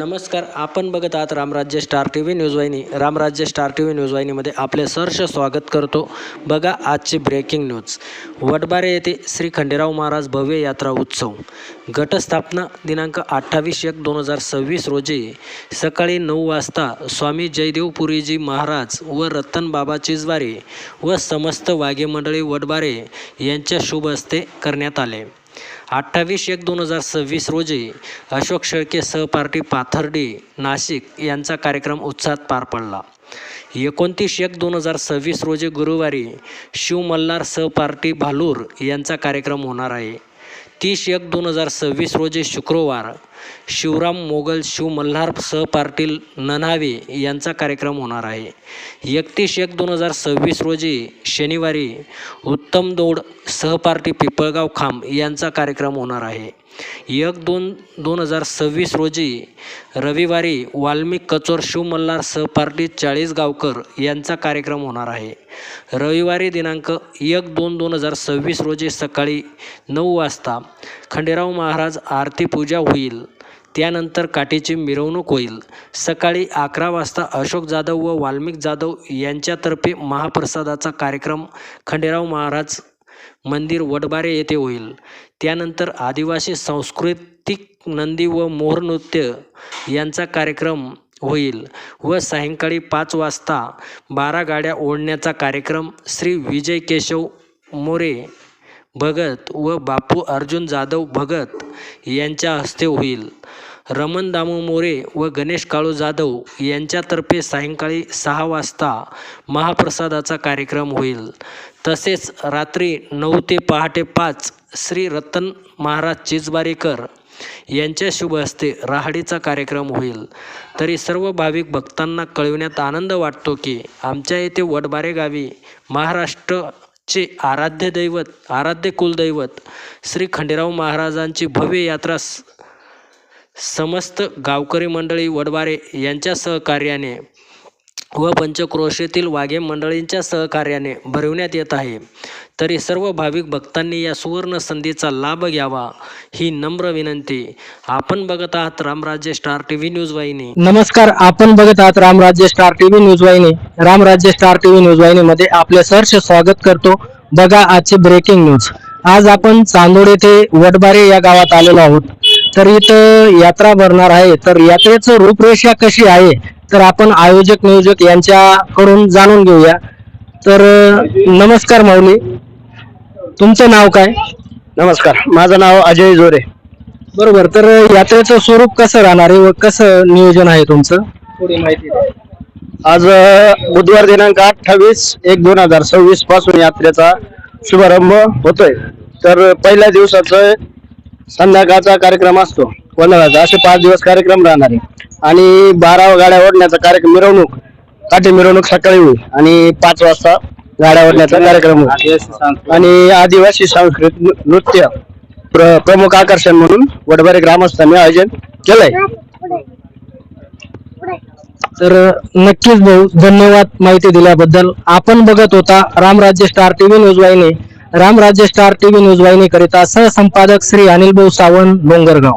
नमस्कार आपण बघत आहात Ramrajya star T V news वाहिनी. Ramrajya star T V news वाहिनीमध्ये आपले सहर्ष स्वागत करतो. बघा आजची ब्रेकिंग न्यूज वडबारे येथे श्री खंडेराव महाराज भव्य यात्रा उत्सव. घटस्थापना दिनांक अठ्ठावीस एक दोन हजार सव्वीस रोजी सकाळी नऊ वाजता स्वामी जयदेवपुरीजी महाराज व रतन बाबा चिजवारे व समस्त वाघे मंडळी वडबारे यांच्या शुभ हस्ते करण्यात आले. अठ्ठावीस एक दोन हजार सव्वीस रोजी अशोक शेळके सहपार्टी पाथर्डी नाशिक यांचा कार्यक्रम उत्साहात पार पडला. एकोणतीस एक दोन हजार सव्वीस रोजी गुरुवारी शिवमल्हार सहपार्टी भालूर यांचा कार्यक्रम होणार आहे. तीस एक दोन हजार सव्वीस रोजी शुक्रवार शिवराम मोगल शिव मल्हार सहपार्टील नन्हावे यांचा कार्यक्रम होणार आहे. एकतीस एक दोन हजार सव्वीस रोजी शनिवारी उत्तम दौड सहपार्टी पिपळगाव खांब यांचा कार्यक्रम होणार आहे. एक दोन दोन हजार सव्वीस रोजी रविवारी वाल्मिक कचोर शिव मल्हार सहपार्टी चाळीस गावकर यांचा कार्यक्रम होणार आहे. रविवारी दिनांक एक दोन दोन हजार सव्वीस रोजी सकाळी नऊ वाजता खंडेराव महाराज आरती पूजा होईल. त्यानंतर काठीची मिरवणूक होईल. सकाळी अकरा वाजता अशोक जाधव व वाल्मिक जाधव यांच्यातर्फे महाप्रसादाचा कार्यक्रम खंडेराव महाराज मंदिर वडबारे येथे होईल. त्यानंतर आदिवासी सांस्कृतिक नंदी व मोर नृत्य यांचा कार्यक्रम होईल व सायंकाळी पाच वाजता बारा गाड्या ओढण्याचा कार्यक्रम श्री विजय केशव मोरे भगत व बापू अर्जुन जाधव भगत यांच्या हस्ते होईल. रमण दामू मोरे व गणेश काळू जाधव यांच्यातर्फे सायंकाळी सहा वाजता महाप्रसादाचा कार्यक्रम होईल. तसेच रात्री नऊ ते पहाटे पाच श्री रतन महाराज चिजबारेकर यांच्या शुभ हस्ते राहाडीचा कार्यक्रम होईल. तरी सर्व भाविक भक्तांना कळविण्यात आनंद वाटतो की आमच्या येथे वडबारे गावी चे आराध्य दैवत आराध्य कुलदैवत श्री खंडेराव महाराजांची भव्य यात्रा समस्त गावकरी मंडळी वडवारे यांच्या सहकार्याने व पंचक्रोशीतील वाघे मंडळींच्या सहकार्याने भरवण्यात येत आहे. तरी सर्व भाविक भक्तांनी या सुवर्ण संधीचा लाभ घ्यावा ही नम्र विनंती. आपण बघत आहात Ramrajya star T V news वाहिनी. नमस्कार आपण बघत आहात रामराज्य स्टार टीव्ही न्यूज वाहिनी. रामराज्य स्टार टीव्ही न्यूज वाहिनीमध्ये आपले सहर्ष स्वागत करतो. बघा आजची ब्रेकिंग न्यूज आज आपण चांदोड येथे वडबारे या गावात आलेलो आहोत. तर इथं यात्रा भरणार आहे. तर यात्रेचं रूपरेषा कशी आहे? तर आपण आयोजक नियोजक यांच्याकडून जाणून घेऊया. तर नमस्कार माऊली. तुमचं नाव काय? नमस्कार. माझं नाव अजय जोरे. बरोबर. तर यात्रेचं स्वरूप कसं राहणार आहे व कसं नियोजन आहे तुमचं? थोडी माहिती. आज अ, बुधवार दिनांक अठ्ठावीस एक दोन हजार सव्वीसपासून यात्रेचा शुभारंभ होतोय. तर पहिल्या दिवसाचं संध्याकाळचा कार्यक्रम असतो. वंदनाचा असे पाच दिवस कार्यक्रम राहणार. आहे आणि बारा गाड्या ओढण्याचा कार्यक्रम मिरवणूक. काठी मिरवणूक सकाळी होईल आणि पाच वाजता गाड्या ओढण्याचा कार्यक्रम होईल. आणि आदिवासी सांस्कृतिक नृत्य प्र प्रमुख आकर्षण म्हणून वडबारे ग्रामस्थांनी आयोजन केलंय. तर नक्कीच भाऊ धन्यवाद माहिती दिल्याबद्दल. आपण बघत होता रामराज्य स्टार टीव्ही न्यूज वाहिनी. रामराज्य स्टार टीव्ही न्यूज वाहिनी करिता सहसंपादक श्री अनिल भाऊ सावंत डोंगरगाव.